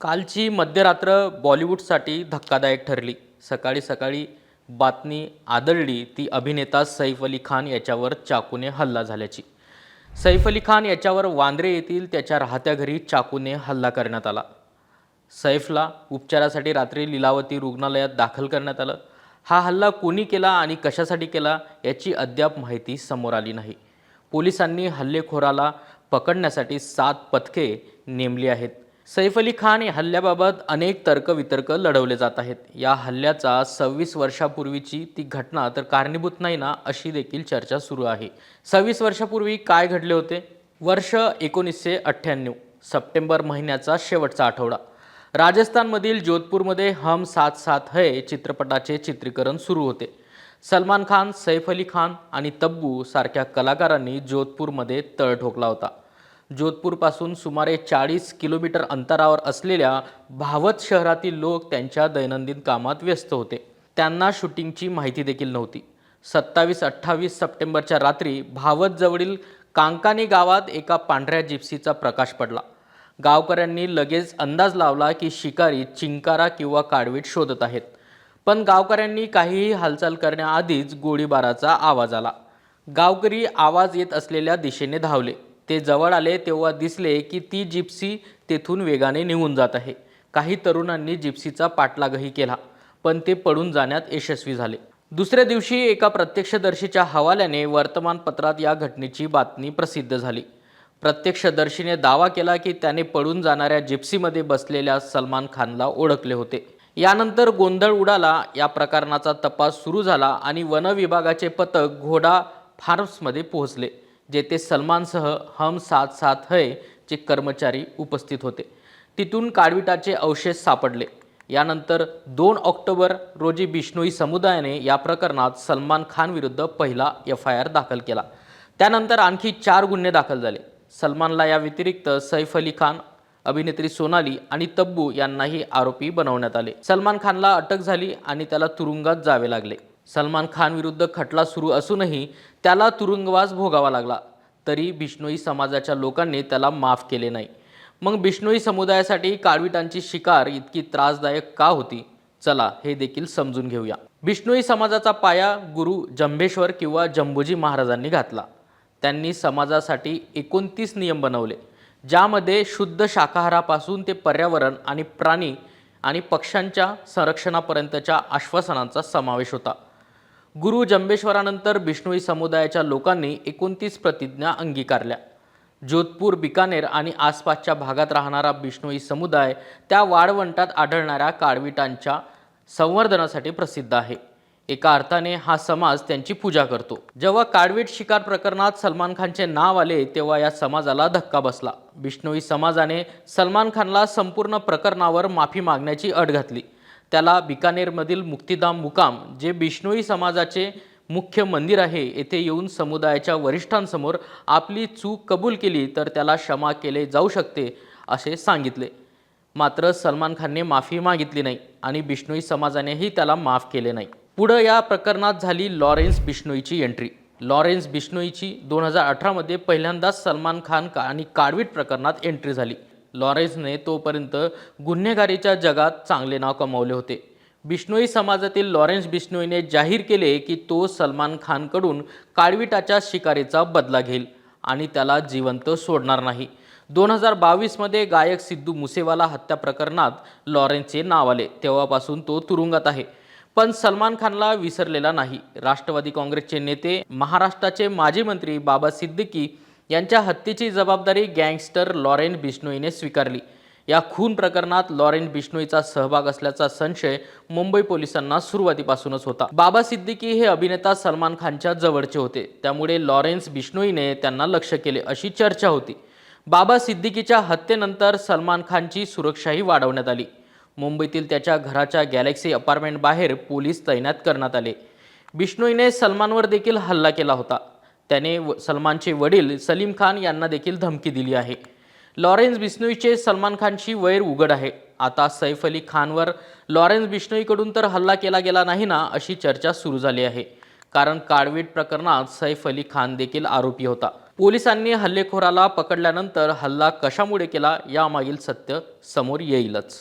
कालची मध्यरात्र बॉलिवूडसाठी धक्कादायक ठरली. सकाळी सकाळी बातमी आदळली ती अभिनेता सैफ अली खान याच्यावर चाकूने हल्ला झाल्याची. सैफ अली खान याच्यावर वांद्रे येथील त्याच्या राहत्या घरी चाकूने हल्ला करण्यात आला. सैफला उपचारासाठी रात्री लीलावती रुग्णालयात दाखल करण्यात आलं. हा हल्ला कोणी केला आणि कशासाठी केला याची अद्याप माहिती समोर आली नाही. पोलिसांनी हल्लेखोराला पकडण्यासाठी सात पथके नेमली आहेत. सैफ अली खान या हल्ल्याबाबत अनेक तर्कवितर्क लढवले जात आहेत. या हल्ल्याचा सव्वीस वर्षापूर्वीची ती घटना तर कारणीभूत नाही ना अशी देखील चर्चा सुरू आहे. सव्वीस वर्षापूर्वी काय घडले होते? वर्ष एकोणीसशे अठ्ठ्याण्णव सप्टेंबर महिन्याचा शेवटचा आठवडा. राजस्थानमधील जोधपूरमध्ये हम सात सात है चित्रपटाचे चित्रीकरण सुरू होते. सलमान खान सैफ अली खान आणि तब्बू सारख्या कलाकारांनी जोधपूरमध्ये तळ ठोकला होता. जोधपूरपासून सुमारे चाळीस किलोमीटर अंतरावर असलेल्या भावत शहरातील लोक त्यांच्या दैनंदिन कामात व्यस्त होते. त्यांना शूटिंगची माहिती देखील नव्हती. सत्तावीस अठ्ठावीस सप्टेंबरच्या रात्री भावत जवळील कांकानी गावात एका पांढऱ्या जिप्सीचा प्रकाश पडला. गावकऱ्यांनी लगेच अंदाज लावला की शिकारी चिंकारा किंवा काडवीट शोधत आहेत. पण गावकऱ्यांनी काहीही हालचाल करण्याआधीच गोळीबाराचा आवाज आला. गावकरी आवाज येत असलेल्या दिशेने धावले. ते जवळ आले तेव्हा दिसले की ती जिप्सी तेथून वेगाने निघून जात आहे. काही तरुणांनी जिप्सीचा पाठलागही केला पण ते पडून जाण्यात यशस्वी झाले. दुसऱ्या दिवशी एका प्रत्यक्षदर्शीच्या हवाल्याने वर्तमानपत्रात या घटनेची बातमी प्रसिद्ध झाली. प्रत्यक्षदर्शीने दावा केला की त्याने पडून जाणाऱ्या जिप्सीमध्ये बसलेल्या सलमान खानला ओळखले होते. यानंतर गोंधळ उडाला या प्रकरणाचा तपास सुरू झाला आणि वन विभागाचे पथक घोडा फार्म्समध्ये पोहोचले. जेथे सलमानसह हम सात सात है चे कर्मचारी उपस्थित होते. तिथून काळविटाचे अवशेष सापडले. यानंतर दोन ऑक्टोबर रोजी बिष्णोई समुदायाने या प्रकरणात सलमान खान विरुद्ध पहिला एफ आय आर दाखल केला. त्यानंतर आणखी चार गुन्हे दाखल झाले. सलमानला या व्यतिरिक्त सैफ अली खान अभिनेत्री सोनाली आणि तब्बू यांनाही आरोपी बनवण्यात आले. सलमान खानला अटक झाली आणि त्याला तुरुंगात जावे लागले. सलमान खान विरुद्ध खटला सुरू असूनही त्याला तुरुंगवास भोगावा लागला. तरी बिष्णोई समाजाच्या लोकांनी त्याला माफ केले नाही. मग बिष्णोई समुदायासाठी काळविटांची शिकार इतकी त्रासदायक का होती? चला हे देखील समजून घेऊया. बिष्णोई समाजाचा पाया गुरु जंभेश्वर किंवा जंबूजी महाराजांनी घातला. त्यांनी समाजासाठी एकोणतीस नियम बनवले ज्यामध्ये शुद्ध शाकाहारापासून ते पर्यावरण आणि प्राणी आणि पक्ष्यांच्या संरक्षणापर्यंतच्या आश्वासनांचा समावेश होता. गुरु जंबेश्वरानंतर बिष्णोई समुदायाच्या लोकांनी एकोणतीस प्रतिज्ञा अंगीकारल्या. जोधपूर बिकानेर आणि आसपासच्या भागात राहणारा बिष्णोई समुदाय त्या वाळवंटात आढळणाऱ्या काळविटांच्या संवर्धनासाठी प्रसिद्ध आहे. एका अर्थाने हा समाज त्यांची पूजा करतो. जेव्हा काळवीट शिकार प्रकरणात सलमान खानचे नाव आले तेव्हा या समाजाला धक्का बसला. बिष्णोई समाजाने सलमान खानला संपूर्ण प्रकरणावर माफी मागण्याची अट घातली. त्याला बिकानेरमधील मुक्तिधाम मुकाम जे बिष्णोई समाजाचे मुख्य मंदिर आहे येथे येऊन समुदायाच्या वरिष्ठांसमोर आपली चूक कबूल केली तर त्याला क्षमा केले जाऊ शकते असे सांगितले. मात्र सलमान खानने माफी मागितली नाही आणि बिष्णोई समाजानेही त्याला माफ केले नाही. पुढं या प्रकरणात झाली लॉरेन्स बिष्णोईची एंट्री. लॉरेन्स बिष्णोईची दोन हजार अठरामध्ये पहिल्यांदाच सलमान खान का आणि काडवीट प्रकरणात एंट्री झाली. लॉरेन्सने तोपर्यंत गुन्हेगारीच्या जगात चांगले नाव कमावले होते. बिष्णोई समाजातील लॉरेन्स बिष्णोईने जाहीर केले की तो सलमान खानकडून काळविटाच्या शिकारीचा बदला घेईल आणि त्याला जिवंत सोडणार नाही. दोन हजार बावीसमध्ये गायक सिद्धू मुसेवाला हत्या प्रकरणात लॉरेन्सचे नाव आले. तेव्हापासून तो तुरुंगात आहे. पण सलमान खानला विसरलेला नाही. राष्ट्रवादी काँग्रेसचे नेते महाराष्ट्राचे माजी मंत्री बाबा सिद्दीकी यांच्या हत्येची जबाबदारी गँगस्टर लॉरेन बिष्णोईने स्वीकारली. या खून प्रकरणात लॉरेन बिष्णोईचा सहभाग असल्याचा संशय मुंबई पोलिसांना सुरुवातीपासूनच होता. बाबा सिद्दीकी हे अभिनेता सलमान खानच्या जवळचे होते. त्यामुळे लॉरेन्स बिष्णोईने त्यांना लक्ष केले अशी चर्चा होती. बाबा सिद्दीकीच्या हत्येनंतर सलमान खानची सुरक्षाही वाढवण्यात आली. मुंबईतील त्याच्या घराच्या गॅलेक्सी अपार्टमेंट बाहेर पोलीस तैनात करण्यात आले. बिष्णोईने सलमानवर देखील हल्ला केला होता. त्याने व- सलमानचे वडील सलीम खान यांना देखील धमकी दिली आहे. लॉरेन्स बिश्नोईचे सलमान खानशी वैर उघड आहे. आता सैफ अली खानवर लॉरेन्स बिश्नोईकडून तर हल्ला केला गेला नाही ना अशी चर्चा सुरू झाली आहे. कारण काळवीट प्रकरणात सैफ अली खान देखील आरोपी होता. पोलिसांनी हल्लेखोराला पकडल्यानंतर हल्ला कशामुळे केला यामागील सत्य समोर येईलच.